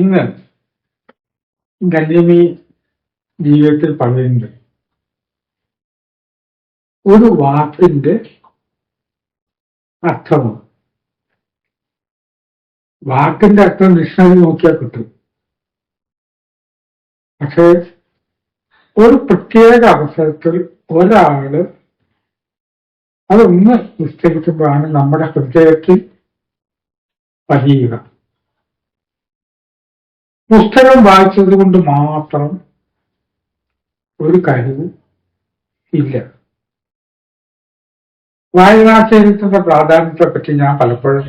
ഇന്ന് ഗണ്യമി ജീവിതത്തിൽ പറയുന്നുണ്ട് ഒരു വാക്കിന്റെ അർത്ഥമാണ്. വാക്കിന്റെ അർത്ഥം ഡിക്ഷണറി നോക്കിയാൽ കിട്ടും. പക്ഷേ ഒരു പ്രത്യേക അവസരത്തിൽ ഒരാൾ അതൊന്ന് നിശ്ചയിക്കുമ്പോഴാണ് നമ്മുടെ ഹൃദയത്തിൽ പതിയുക. പുസ്തകം വായിച്ചത് കൊണ്ട് മാത്രം ഒരു കഴിവ് ഇല്ല. വായനാശേരിത്തിന്റെ പ്രാധാന്യത്തെ പറ്റി ഞാൻ പലപ്പോഴും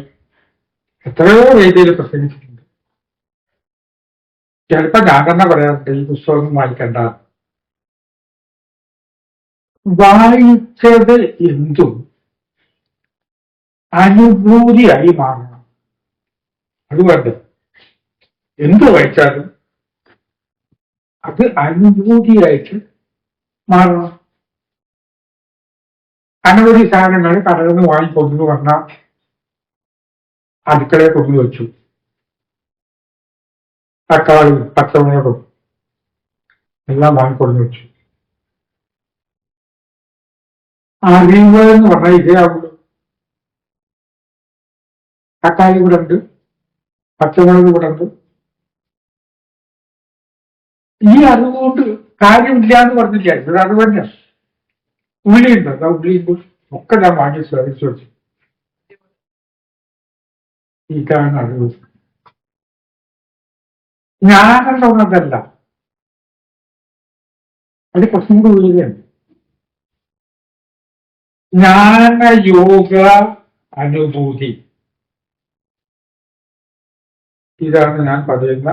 എത്രയോ വേദിയിൽ പ്രസംഗിച്ചിട്ടുണ്ട്. ചിലപ്പോ ഞാൻ തന്നെ പറയാറുണ്ട് ഈ പുസ്തകം വായിക്കണ്ട. വായിച്ചത് എന്തും അനുഭൂതിയായി മാറണം. അതുകൊണ്ട് എന്ത് വായിച്ചാലും അത് അനുഭൂതിയായിട്ട് മാറണം. അനവധി സാധനങ്ങൾ കടകളിൽ വാങ്ങിക്കൊണ്ടു വന്ന അടുക്കളയെ കൊണ്ടു വെച്ചു. തക്കാളി പച്ചമുളകും എല്ലാം വാങ്ങിക്കൊണ്ടു വെച്ചു. അറിവ് എന്ന് പറഞ്ഞാൽ ഇതേ ആവുള്ളൂ. തക്കാളി ഇവിടെ ഉണ്ട് പച്ചമുളക് ഇവിടെ ഉണ്ട് ഈ അറിവുകൊണ്ട് കാര്യമില്ല എന്ന് പറഞ്ഞില്ല. ഇവിടെ അറിവ് തന്നെ. ഉള്ളിയുണ്ട്. അതാ ഉള്ളിയുണ്ട് ഒക്കെ ഞാൻ വാങ്ങി ശ്രമിച്ചു വെച്ചു. ഇതാണ് അറിവ്. ഞാനുള്ളതല്ല അത് കുറച്ചും കൂടി ഉള്ളിലാണ് ജ്ഞാന അനുഭൂതി. ഇതാണ് ഞാൻ പറയുന്ന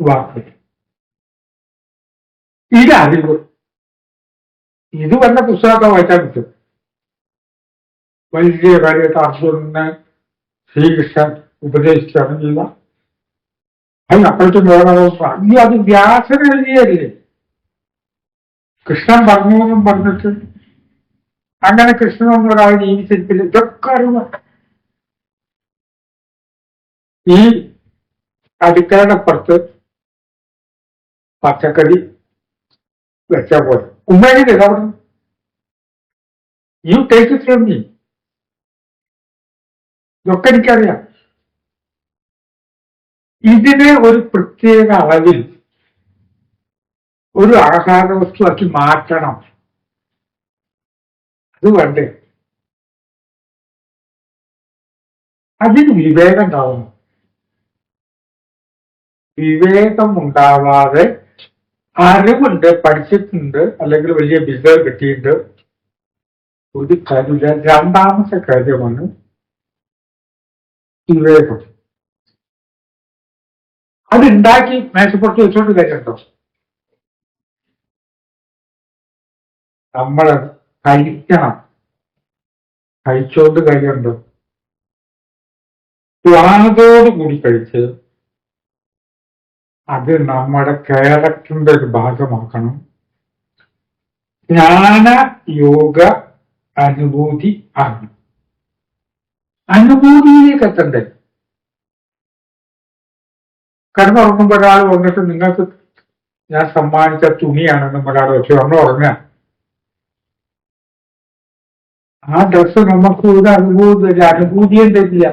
വാക്ക്. ഇത്. അറിവ് ഇത് വന്ന പുസ്തകമൊക്കെ വായിച്ചാൽ കിട്ടും വലിയ കാര്യമായിട്ട് അർജുനനെ ശ്രീകൃഷ്ണൻ ഉപദേശിച്ചാണ് ചെയ്ത അത് അപ്പോഴത്തെ അയ്യോ അത് വ്യാസന എഴുതിയല്ലേ കൃഷ്ണൻ പറഞ്ഞു എന്നും പറഞ്ഞിട്ട് അങ്ങനെ കൃഷ്ണൻ ഒരാൾ ജീവിച്ചിരിക്കില്ല ഇതൊക്കെ അറിവ്. ഈ അടുക്കളയുടെ പുറത്ത് പച്ചക്കറി വെച്ചാൽ പോലെ ഉമ്മയുടെ അവിടെ? You take it from me ഇതൊക്കെ എനിക്കറിയാം. ഇതിനെ ഒരു പ്രത്യേക അളവിൽ ഒരു ആഹാര വസ്തുവാക്കി മാറ്റണം. അത് വേണ്ടേ? അതിന് വിവേകം ഉണ്ടാവണം. വിവേകം ഉണ്ടാവാതെ അറിവുണ്ട് പഠിച്ചിട്ടുണ്ട് അല്ലെങ്കിൽ വലിയ ബിസിനസ് കിട്ടിയിട്ടുണ്ട്? ഒരു കാര്യമില്ല രണ്ടാമത്തെ കാര്യമാണ് വിവേകം. അതുണ്ടാക്കി മേശപ്പുറത്ത് വെച്ചോണ്ട് കാര്യമുണ്ടോ? നമ്മൾ കഴിക്കണം. കഴിച്ചോണ്ട് കാര്യമുണ്ടോ? കൂടി കഴിച്ച് അത് നമ്മുടെ ക്യാരക്ടറിന്റെ ഒരു ഭാഗമാക്കണം. ജ്ഞാന യോഗ അനുഭൂതി ആണ്. അനുഭൂതിയിലേക്ക് എത്തണ്ടേ? കടന്നുറങ്ങുമ്പോൾ ഒരാൾ വന്നിട്ട് നിങ്ങൾക്ക് ഞാൻ സമ്മാനിച്ച തുണിയാണെന്ന് ഒരാൾ വെച്ചു നമ്മൾ ഉറങ്ങുക. ആ ഡ്രസ് നമുക്ക് ഒരു അനുഭൂതി അനുഭൂതിയും തരില്ല.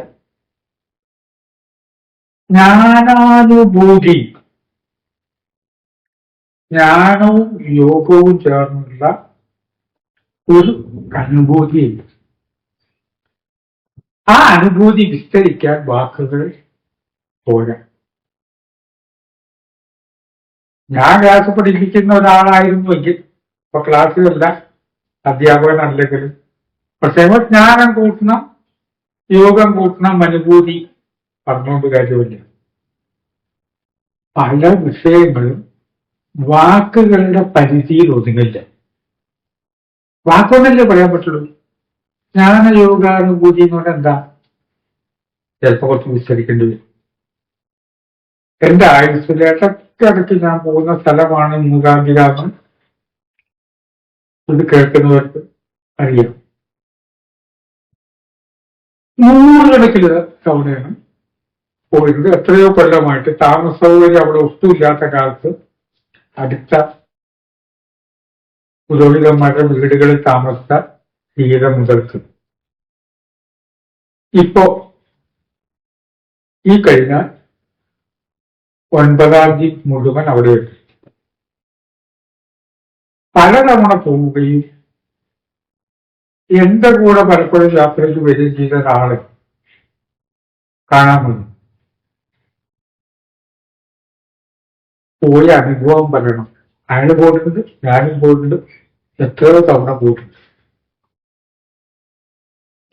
ജ്ഞാനാനുഭൂതി. ജ്ഞാനവും യോഗവും ചേർന്നുള്ള ഒരു അനുഭൂതിയുണ്ട്. ആ അനുഭൂതി വിസ്തരിക്കാൻ വാക്കുകൾ പോരാ. ഞാൻ ക്ലാസ് പഠിപ്പിക്കുന്ന ഒരാളായിരുന്നുവെങ്കിൽ ഇപ്പൊ ക്ലാസ്സിലല്ല അധ്യാപകനല്ലെങ്കിലും പ്രത്യേക ജ്ഞാനം കൂട്ടണം യോഗം കൂട്ടണം അനുഭൂതി പറഞ്ഞുകൊണ്ട് കാര്യമില്ല. പല വിഷയങ്ങളും വാക്കുകളുടെ പരിധിയിൽ ഒതുങ്ങില്ല. വാക്കുകൊണ്ടല്ലേ പറയാൻ പറ്റുള്ളൂ? ജ്ഞാന യോഗാനുഭൂതി എന്ന് പറഞ്ഞാൽ എന്താ? ചിലപ്പോ കുറച്ച് വിസ്തരിക്കേണ്ടി വരും. എന്റെ ആയുസ്സിൽ ഇടയ്ക്കിടയ്ക്ക് ഞാൻ പോകുന്ന സ്ഥലമാണ് മൂകാംബികാമം ഇത് കേൾക്കുന്നവർക്ക് അറിയാം. നൂറുകണക്കിന് തവണയാണ് പോയിരുന്നത്. എത്രയോ കൊല്ലമായിട്ട് താമസ സൗകര്യം അവിടെ ഒട്ടുമില്ലാത്ത കാലത്ത് അടുത്ത പുരോഹിതന്മാരുടെ വീടുകളിൽ താമസിച്ച തീരെ മുതൽക്ക്. ഇപ്പോ ഈ കഴിഞ്ഞ ഒൻപതാം തീയതി മുഴുവൻ അവിടെ എത്തി. പലതവണ പോവുകയും എന്റെ കൂടെ പലപ്പോഴും യാത്രയ്ക്ക് വരികയും ചെയ്ത ഒരാളെ കാണാൻ വന്നു. പോയ അനുഭവം പറയണം. അയാൾ പോയിട്ടുണ്ട് ഞാനും പോയിട്ടുണ്ട് എത്രയോ തവണ പോയിട്ടുണ്ട്.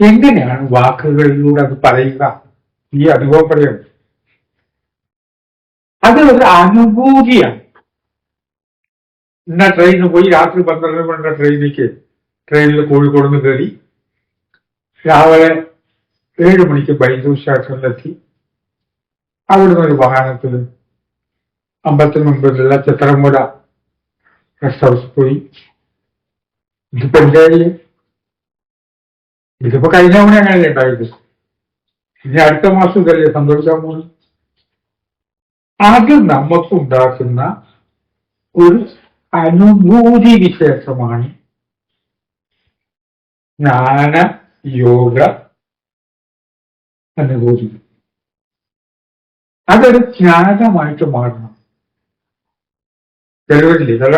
എങ്ങനെയാണ് വാക്കുകളിലൂടെ അത് പറയുക? ഈ അനുഭവം പറയുന്നത് അത് ഒരു അനുഭൂതിയാണ്. ഇന്ന ട്രെയിനിന് പോയി രാത്രി പന്ത്രണ്ട് മണിയുടെ ട്രെയിനിലേക്ക്. ട്രെയിനിൽ കോഴിക്കോട് നിന്ന് കയറി രാവിലെ ഏഴ് മണിക്ക് ബൈജു സ്റ്റേഷനിലെത്തി. അവിടുന്ന് ഒരു വാഹനത്തിൽ അമ്പത്തിന് മുമ്പിലുള്ള ചിത്രമുര റെസ്റ്റ് ഹൗസ് പോയി. ഇതിപ്പോ എന്തായി ഇതിപ്പോ കഴിഞ്ഞ തവണ അങ്ങനെയല്ലേ ഉണ്ടായത്? ഇനി അടുത്ത മാസം ഇതല്ലേ സംഭവിക്കാൻ പോകുന്നു അത് നമുക്ക് ഉണ്ടാക്കുന്ന ഒരു അനുഭൂതി വിശേഷമാണ് ജ്ഞാന യോഗ അനുഭൂതി. അതൊരു ജ്ഞാനമായിട്ട് മാറണം. ചിലവരില്ലേ ചില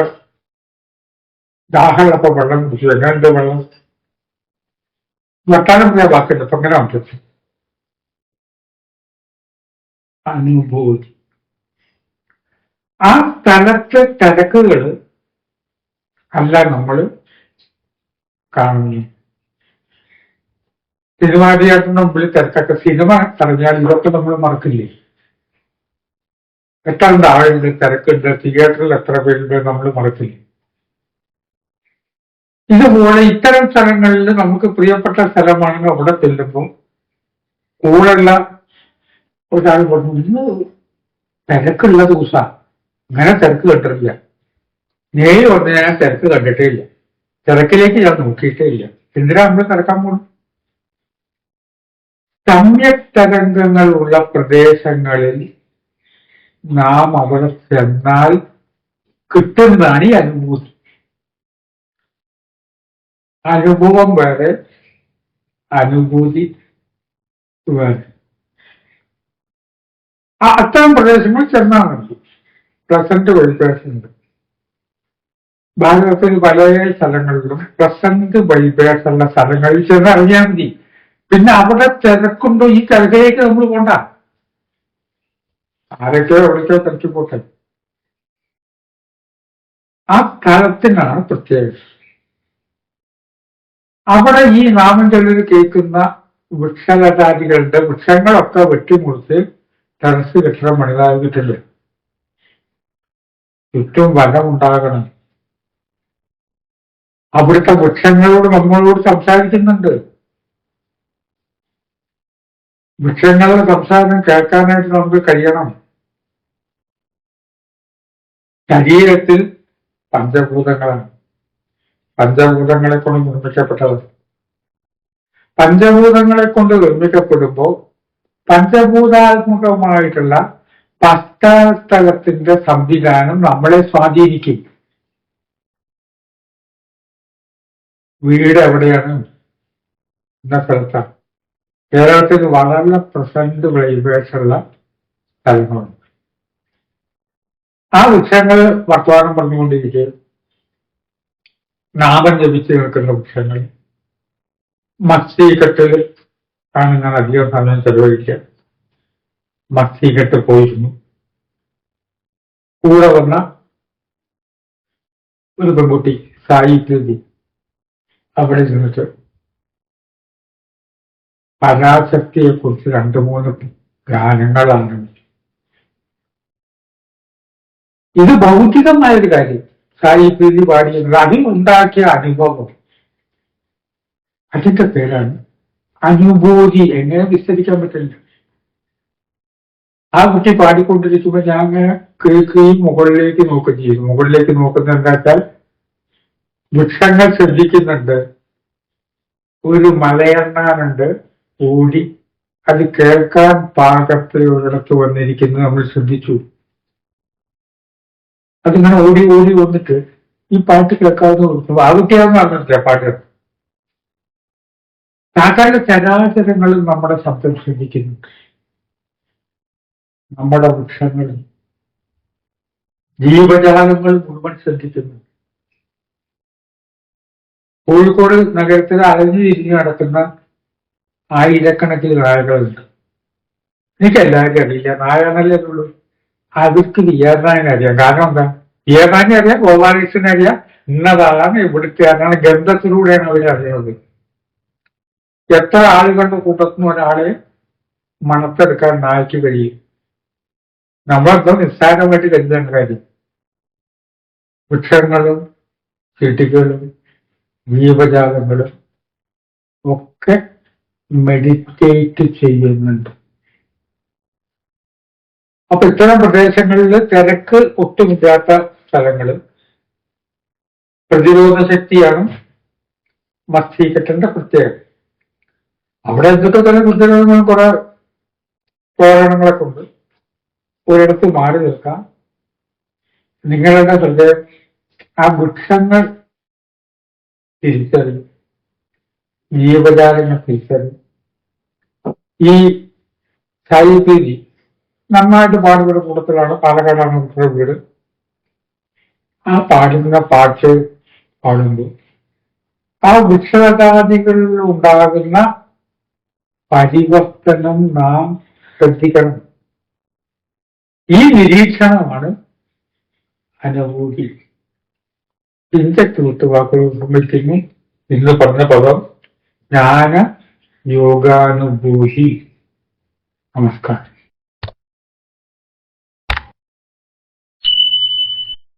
ദാഹമുള്ളപ്പോ വെള്ളം കുടിച്ചു എങ്ങനെയുണ്ട് വെള്ളം. വർത്താനം പറയാൻ വാക്കുണ്ട് അപ്പൊ എങ്ങനെ ഉണ്ട് അനുഭൂതി ആ സ്ഥലത്തെ തിരക്കുകൾ അല്ല നമ്മൾ കാണുന്നു സിനിമാ തിയേറ്ററിന് മുമ്പിൽ തിരക്കൊക്കെ. സിനിമ തടഞ്ഞാൽ ഇതൊക്കെ നമ്മൾ മറക്കില്ലേ? എത്ര ആളുണ്ട് തിരക്കുണ്ട് തിയേറ്ററിൽ എത്ര പേരുണ്ട് നമ്മൾ മറക്കില്ലേ. ഇതുപോലെ ഇത്തരം സ്ഥലങ്ങളിൽ നമുക്ക് പ്രിയപ്പെട്ട സ്ഥലമാണെങ്കിൽ അവിടെ ചെല്ലുമ്പോൾ കൂടെയുള്ള ഒരാൾ പറഞ്ഞു ഇന്ന് തിരക്കുള്ള ദിവസമാണ് അങ്ങനെ തിരക്ക് കണ്ടിട്ടില്ല. നേരെ വന്ന് ഞാൻ തിരക്ക് കണ്ടിട്ടേ ഇല്ല. തിരക്കിലേക്ക് ഞാൻ നോക്കിയിട്ടേ ഇല്ല. എന്തിനാ നമ്മൾ തിരക്കാൻ പോകണം സമ്യക് തരംഗങ്ങളുള്ള പ്രദേശങ്ങളിൽ നാം അവിടെ ചെന്നാൽ കിട്ടുന്നതാണ് ഈ അനുഭൂതി. അനുഭവം വേറെ അനുഭൂതി വേറെ. അത്തരം പ്രദേശങ്ങളിൽ ചെന്നാൽ മതി. പ്രസന്റ് വൈബ്രേഷൻ ഉണ്ട് ഭാരതത്തിൽ പല സ്ഥലങ്ങളിലും പ്രസന്റ് വൈബ്രേഷൻ ഉള്ള സ്ഥലങ്ങളിൽ ചെന്ന് അറിഞ്ഞാൽ മതി. പിന്നെ അവിടെ തിരക്കുണ്ടോ? ഈ തിരക്കിലേക്ക് നമ്മൾ പോണ്ട. ആരൊക്കെയോ എവിടേക്കോ പോട്ടെ. ആ സ്ഥലത്തിനാണ് പ്രത്യേകത. അവിടെ ഈ നാമം ചൊല്ലിൽ കേൾക്കുന്ന വൃക്ഷലതാദികളുടെ വൃക്ഷങ്ങളൊക്കെ വെട്ടിമുറിച്ച് ടെറസ് കെട്ടിടം പണിതാകിട്ടില്ല ചുറ്റും വനമുണ്ടാകണം അവിടുത്തെ വൃക്ഷങ്ങളോട് നമ്മളോട് സംസാരിക്കുന്നുണ്ട്. വൃക്ഷങ്ങളുടെ സംസാരം കേൾക്കാനായിട്ട് നമുക്ക് കഴിയണം. ശരീരത്തിൽ പഞ്ചഭൂതങ്ങളാണ്. പഞ്ചഭൂതങ്ങളെ കൊണ്ട് നിർമ്മിക്കപ്പെട്ടത്. പഞ്ചഭൂതങ്ങളെ കൊണ്ട് നിർമ്മിക്കപ്പെടുമ്പോൾ പഞ്ചഭൂതാത്മകമായിട്ടുള്ള പശ്ചാത്തലത്തിന്റെ സംവിധാനം നമ്മളെ സ്വാധീനിക്കും. വീട് എവിടെയാണ്? എന്ന സ്ഥലത്താണ്. കേരളത്തിൽ വളരെ പ്രസന്റ് വൈബ്രേഷനുള്ള സ്ഥലങ്ങളുണ്ട് ആ വൃക്ഷങ്ങൾ വർത്തമാനം പറഞ്ഞുകൊണ്ടിരിക്കുക നാമം ജപിച്ച് നിൽക്കുന്ന വൃക്ഷങ്ങൾ. മസ്തികെട്ട് ആണ് ഞാൻ അധികം സമയം ചെലവഴിക്കുക. മത്സ്യക്കെട്ട് പോയിരുന്നു. കൂടെ വന്ന ഒരു പെൺകുട്ടി സായി പ്രീതി അവിടെ നിന്നിട്ട് പരാശക്തിയെക്കുറിച്ച് രണ്ടു മൂന്ന് ഗാനങ്ങളാണ് ഇത് ഭൗതികമായ ഒരു കാര്യം. സായി പ്രീതി പാടിയത് അതിലുണ്ടാക്കിയ അനുഭവം. അതിന്റെ പേരാണ് അനുഭൂതി. എങ്ങനെ വിസ്തരിക്കാൻ പറ്റില്ല. ആ കുട്ടി പാടിക്കൊണ്ടിരിക്കുമ്പോൾ ഞാൻ അങ്ങനെ കേൾക്കുകയും മുകളിലേക്ക് നോക്കുകയും ചെയ്തു. മുകളിലേക്ക് നോക്കുന്നത് എന്താ വൃക്ഷങ്ങൾ ശ്രദ്ധിക്കുന്നുണ്ട്. ഒരു മലയണ്ണാനുണ്ട് ഓടി. അത് കേൾക്കാൻ പാകത്തിൽ ഒരിടത്ത് വന്നിരിക്കുന്നത് നമ്മൾ ശ്രദ്ധിച്ചു. അതിങ്ങനെ ഓടി ഓടി വന്നിട്ട് ഈ പാട്ട് കേൾക്കാവുന്ന കൊടുത്തു ആകുട്ടിയാന്ന് പറഞ്ഞിട്ടില്ല പാട്ട് സാധാരണ ചരാചരങ്ങളിൽ നമ്മുടെ ശബ്ദം ശ്രദ്ധിക്കുന്നുണ്ട് നമ്മുടെ വൃക്ഷങ്ങളും ജീവജാലങ്ങൾ മുഴുവൻ ശ്രദ്ധിക്കുന്നു. കോഴിക്കോട് നഗരത്തിൽ അലഞ്ഞു തിരിഞ്ഞു നടക്കുന്ന ആയിരക്കണക്കിന് നായകളുണ്ട് എനിക്ക് എല്ലാവരും അറിയില്ല. നായകനല്ലേ ഉള്ളൂ. അവർക്ക് വിയർനായനെ അറിയാം കാരണം എന്താ? വിയർനാനെ അറിയാം ഗോപാലകൃഷ്ണനെ അറിയാം. ഇന്നതാണ് ഇവിടുത്തെ അതാണ് ഗന്ധത്തിലൂടെയാണ് അവർ അറിയുന്നത്. എത്ര ആളുകളുടെ കൂട്ടത്തിന് ഒരാളെ മണത്തെടുക്കാൻ നായ്ക്ക് കഴിയും. നമ്മളെന്തോ നിസ്സാരമായിട്ട് കരുതേണ്ട കാര്യം. വൃക്ഷങ്ങളും ചെടികളും ജീവജാലങ്ങളും ഒക്കെ മെഡിറ്റേറ്റ് ചെയ്യുന്നുണ്ട്. അപ്പൊ ഇത്തരം പ്രദേശങ്ങളിൽ തിരക്ക് ഒട്ടുമില്ലാത്ത സ്ഥലങ്ങൾ പ്രതിരോധ ശക്തിയാണ് മസ്തികെട്ടിന്റെ പ്രത്യേകത. അവിടെ എന്തൊക്കെ തന്നെ പ്രതിരോധങ്ങൾ കുറെ പോരാണങ്ങളെ ഉണ്ട് ഒരിടത്ത് മാറി നിൽക്കാം. നിങ്ങളുടെ ഹൃദയം ആ വൃക്ഷങ്ങൾ തിരിച്ചറിയും. ജീവജാലങ്ങൾ തിരിച്ചറിയും. ഈ സായിപ്പേരി നന്നായിട്ട് പാടുന്ന കൂട്ടത്തിലാണ് പാലക്കാടാണ് ഇവരുടെ വീട് ആ പാടുന്ന പാട്ട് പാടുമ്പോൾ ആ വൃക്ഷലതാദികളിൽ ഉണ്ടാകുന്ന പരിവർത്തനം നാം ശ്രദ്ധിക്കണം. ഈ നിരീക്ഷണമാണ് അനുഭൂതി ചിന്തയ്ക്ക് വിട്ടുവാക്കുകൾ ഉപമിക്കുന്നു ഇന്ന് പറഞ്ഞ പദം ജ്ഞാന യോഗാനുഭൂതി നമസ്കാരം.